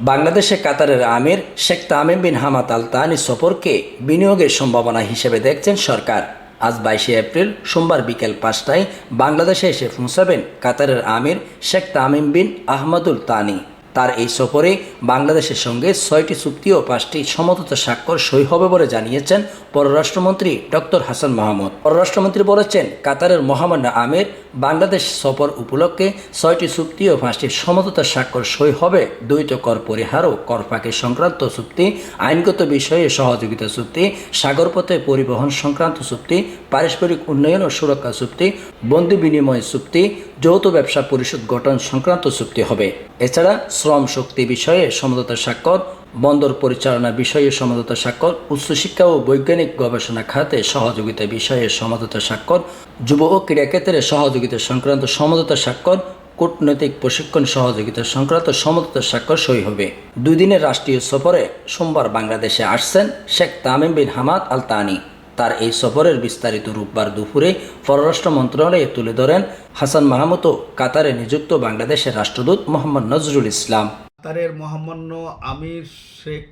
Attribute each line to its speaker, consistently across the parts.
Speaker 1: বাংলাদেশে কাতারের আমির Sheikh Tamim বিন হামাত আল তানি সফরকে বিনিয়োগের সম্ভাবনা হিসেবে দেখছেন সরকার। আজ বাইশে এপ্রিল সোমবার বিকেল পাঁচটায় বাংলাদেশে এসে পৌঁছাবেন কাতারের আমির শেখ তামিম বিন আহমদুল তানি। তার এই সফরে বাংলাদেশের সঙ্গে ছয়টি চুক্তি ও পাঁচটি সমঝোতা স্বাক্ষর সই হবে বলে জানিয়েছেন পররাষ্ট্রমন্ত্রী ডক্টর হাসান মাহমুদ। পররাষ্ট্রমন্ত্রী বলেছেন, কাতারের মহামান্য আমির বাংলাদেশ সফর উপলক্ষে ছয়টি চুক্তি ও পাঁচটি সমঝোতা স্বাক্ষর সই হবে। দ্বৈত কর পরিহার ও কর ফাঁকি সংক্রান্ত চুক্তি, আইনগত বিষয়ে সহযোগিতা চুক্তি সাগরপথে পরিবহন সংক্রান্ত চুক্তি, পারস্পরিক উন্নয়ন ও সুরক্ষা চুক্তি, বন্দি বিনিময় চুক্তি যৌথ ব্যবসা পরিষদ গঠন সংক্রান্ত চুক্তি হবে। এছাড়া শ্রম শক্তি বিষয়ে সমঝোতা স্বাক্ষর, বন্দর পরিচালনা বিষয়ে সমঝোতা স্বাক্ষর, উচ্চশিক্ষা ও বৈজ্ঞানিক গবেষণা খাতে সহযোগিতা বিষয়ে সমঝোতা স্বাক্ষর, যুব ও ক্রীড়া ক্ষেত্রে সহযোগিতা সংক্রান্ত সমঝোতা স্বাক্ষর, কূটনৈতিক প্রশিক্ষণ সহযোগিতা সংক্রান্ত সমঝোতা স্বাক্ষর সই হবে। দুই দিনের রাষ্ট্রীয় সফরে সোমবার বাংলাদেশে আসছেন Sheikh Tamim bin Hamad Al Thani তার এই সফরের বিস্তারিত রোববার দুপুরে পররাষ্ট্র মন্ত্রণালয়ে তুলে ধরেন হাসান মাহমুদ ও কাতারে নিযুক্ত বাংলাদেশের রাষ্ট্রদূত মোহাম্মদ নজরুল ইসলাম।
Speaker 2: কাতারের মহামান্য আমির Sheikh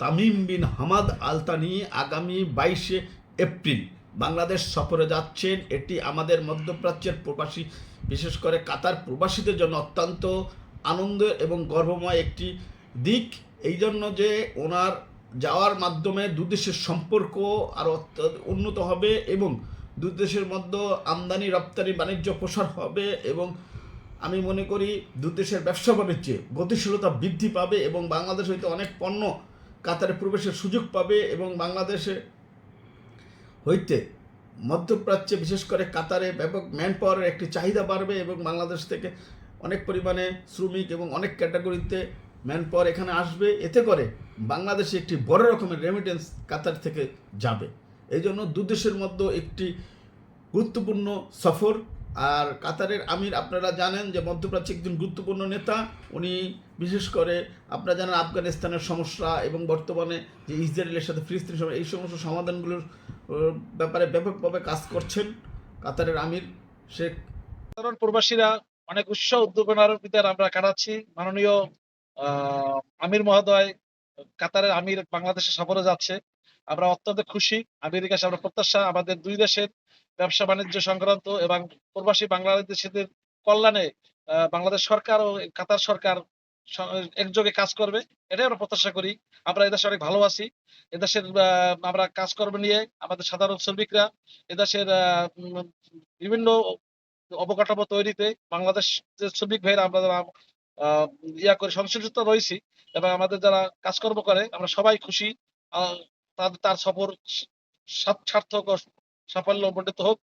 Speaker 2: Tamim bin Hamad Al Thani আগামী বাইশে এপ্রিল বাংলাদেশ সফরে যাচ্ছেন। এটি আমাদের মধ্যপ্রাচ্যের প্রবাসী, বিশেষ করে কাতার প্রবাসীদের জন্য অত্যন্ত আনন্দ এবং গর্বময় একটি দিক। এই জন্য যে ওনার যাওয়ার মাধ্যমে দুদেশের সম্পর্ক আরও উন্নত হবে এবং দুদেশের মধ্যে আমদানি, রপ্তানি, বাণিজ্য প্রসার হবে এবং আমি মনে করি দুদেশের ব্যবসা বাণিজ্যে গতিশীলতা বৃদ্ধি পাবে এবং বাংলাদেশ হইতে অনেক পণ্য কাতারে প্রবেশের সুযোগ পাবে এবং বাংলাদেশে হইতে মধ্যপ্রাচ্যে, বিশেষ করে কাতারে ব্যাপক ম্যান পাওয়ারের একটি চাহিদা বাড়বে এবং বাংলাদেশ থেকে অনেক পরিমাণে শ্রমিক এবং অনেক ক্যাটাগরিতে ম্যান পাওয়ার এখানে আসবে। এতে করে বাংলাদেশে একটি বড় রকমের রেমিটেন্স কাতার থেকে যাবে। এই জন্য দুদেশের মধ্যে একটি গুরুত্বপূর্ণ সফর। আর কাতারের আমির, আপনারা জানেন যে মধ্যপ্রাচ্যে একজন গুরুত্বপূর্ণ নেতা, উনি বিশেষ করে আপনারা জানেন আফগানিস্তানের সমস্যা এবং বর্তমানে যে ইসরায়েলের সাথে ফিলিস্তিন সমস্যা, এই সমস্ত সমাধানগুলোর ব্যাপারে ব্যাপকভাবে কাজ করছেন কাতারের আমির শেখ।
Speaker 3: সাধারণ প্রবাসীরা অনেক উৎসাহ, উদ্দীপনার ভিতরে আমরা কাটাচ্ছি। মাননীয় আমির মহোদয় কাতারের আমির বাংলাদেশে সফরে যাচ্ছে। আমরা অত্যন্ত খুশি। আমিরের কাছে আমরা প্রত্যাশা, আমাদের দুই দেশের ব্যবসা বাণিজ্য সংক্রান্ত এবং প্রবাসী বাংলাদেশিদের কল্যাণে বাংলাদেশ সরকার ও কাতার সরকার একযোগে কাজ করবে, এটাই আমরা প্রত্যাশা করি। আমরা এদেশে অনেক ভালো আছি। এদেশের আমরা কাজকর্ম নিয়ে আমাদের সাধারণ শ্রমিকরা এদেশের বিভিন্ন অবকাঠামো তৈরিতে বাংলাদেশ শ্রমিক ভাইরা আমরা ইয়া করে সংশ্লিষ্ট রয়েছি এবং আমাদের যারা কাজকর্ম করে, আমরা সবাই খুশি। তার সফর সার্থক সাফল্য মণ্ডিত হোক।